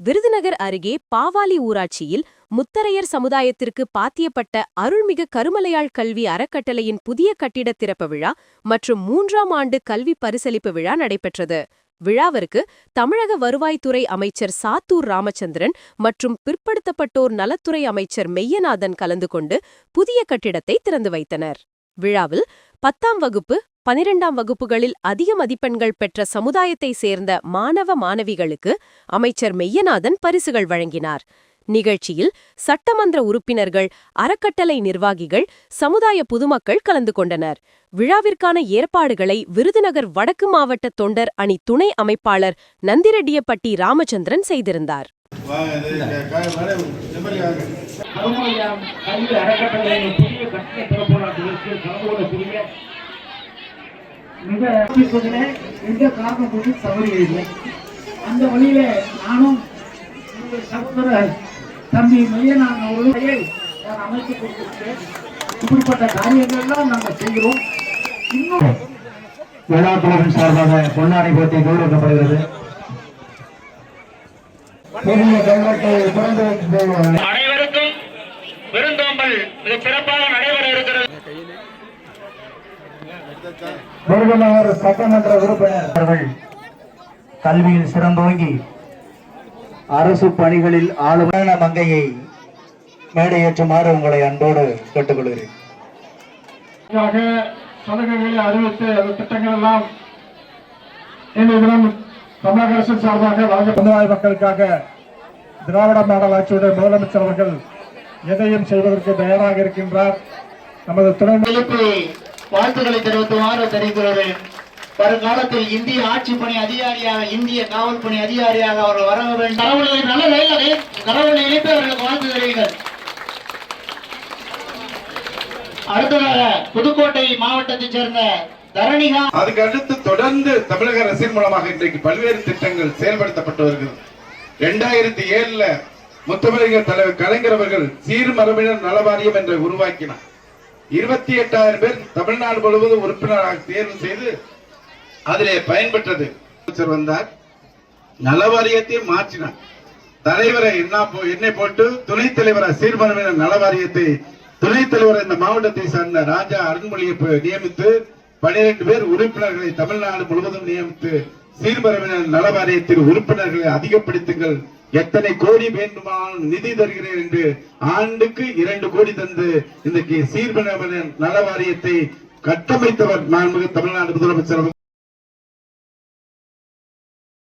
விருதுநகர் அருகே பாவாலி ஊராட்சியில் முத்தரையர் சமுதாயத்திற்கு பாத்தியப்பட்ட அருள்மிகு கருமலையாள் கல்வி அறக்கட்டளையின் புதிய கட்டிட திறப்பு விழா மற்றும் மூன்றாம் ஆண்டு கல்வி பரிசளிப்பு விழா நடைபெற்றது. விழாவிற்கு தமிழக வருவாய்த்துறை அமைச்சர் சாத்தூர் ராமச்சந்திரன் மற்றும் பிற்படுத்தப்பட்டோர் நலத்துறை அமைச்சர் மெய்யநாதன் கலந்து கொண்டு புதிய கட்டிடத்தை திறந்து வைத்தனர். விழாவில் பத்தாம் வகுப்பு பனிரெண்டாம் வகுப்புகளில் அதிக மதிப்பெண்கள் பெற்ற சமுதாயத்தை சேர்ந்த மாணவ மாணவிகளுக்கு அமைச்சர் மெய்யநாதன் பரிசுகள் வழங்கினார். நிகழ்ச்சியில் சட்டமன்ற உறுப்பினர்கள் அறக்கட்டளை நிர்வாகிகள் சமுதாய பொதுமக்கள் கலந்து கொண்டனர். விழாவிற்கான ஏற்பாடுகளை விருதுநகர் வடக்கு மாவட்ட தொண்டர் அணி துணை அமைப்பாளர் நந்திரெட்டியப்பட்டி ராமச்சந்திரன் செய்திருந்தார். புதிய கட்டிட திறப்பு நாட்டுகளுக்கு கலந்து கொள்ளக்கூடிய மிக எந்த காரணம் கொண்டு தவறு இல்லை அந்த வழியில நானும் சகோதரர் தம்பி மையனான் அவர்களை நான் அமைத்துக் கொடுத்திருக்கிறேன். இப்படிப்பட்ட காரியங்கள்லாம் நாங்கள் செய்கிறோம். இன்னும் விழாக்குழுவின் சார்பாக பொன்னாடை போட்டி கௌரவிக்கப்படுகிறது. அனைவருக்கும் விருந்தோம்பல் மிக சிறப்பாக நடைபெற இருக்கிறது. விருதுநகர் சட்டமன்ற உறுப்பினர் அவர்கள் கல்வியில் சிறந்தோங்கி அரசு பணிகளில் ஆளுமான மங்கையை மேடையேற்றுமாறு உங்களை அன்போடு கேட்டுக்கொள்கிறேன். சலுகைகளை அறிவித்து அந்த திட்டங்கள் எல்லாம் இன்றைய தினம் தமிழக அரசின் சார்பாக வழங்க சமுதாய மக்களுக்காக திராவிட மாடல் ஆட்சியுடைய முதலமைச்சர் அவர்கள் எதையும் செய்வதற்கு தயாராக இருக்கின்றார். நமது துணை வாழ்த்துக்களை தெரிவித்துமாறு தெரிவிக்கிறேன். வருங்காலத்தில் இந்திய ஆட்சி பணி அதிகாரியாக இந்திய காவல் பணி அதிகாரியாக அவர்கள் வர வேண்டும். கடவுளை நல்ல வேலை கடவுளை இணைத்து அவர்களுக்கு வாழ்த்து தெரிவிங்கள் அடுத்ததாக புதுக்கோட்டை மாவட்டத்தைச் சேர்ந்த தரணிகா. அதுக்கு அடுத்து தொடர்ந்து தமிழக அரசின் மூலமாக இன்றைக்கு பல்வேறு திட்டங்கள் செயல்படுத்தப்பட்டு வருகிறது. இரண்டாயிரத்தி ஏழுல முத்தமிழக தலைவர் கலைஞர் அவர்கள் சீர்மரபினர் நலவாரியம் என்று உருவாக்கினார். இருபத்தி எட்டாயிரம் பேர் தமிழ்நாடு முழுவதும் உறுப்பினராக தேர்வு செய்து அதிலே பயன்பெற்றது. அமைச்சர் வந்தார். நலவாரியத்தை மாற்றினார். தலைவரை என்ன போ- என்னை போட்டு துணைத் தலைவரை சீர்மரபினர் நலவாரியத்தை துணைத் தலைவர் இந்த மாவட்டத்தை சார்ந்த ராஜா அருண்மொழியை நியமித்து பனிரெண்டு பேர் உறுப்பினர்களை தமிழ்நாடு முழுவதும் நியமித்து சீர்மரவினர் நலவாரியத்தில் உறுப்பினர்களை அதிகப்படுத்துங்கள் எத்தனை கோடி வேண்டுமானாலும் நிதி தருகிறேன் என்று ஆண்டுக்கு இரண்டு கோடி தந்து இன்றைக்கு சீர்பனவனின் நல வாரியத்தை கட்டமைத்தவர் மாண்புமிகு தமிழ்நாடு முதலமைச்சர்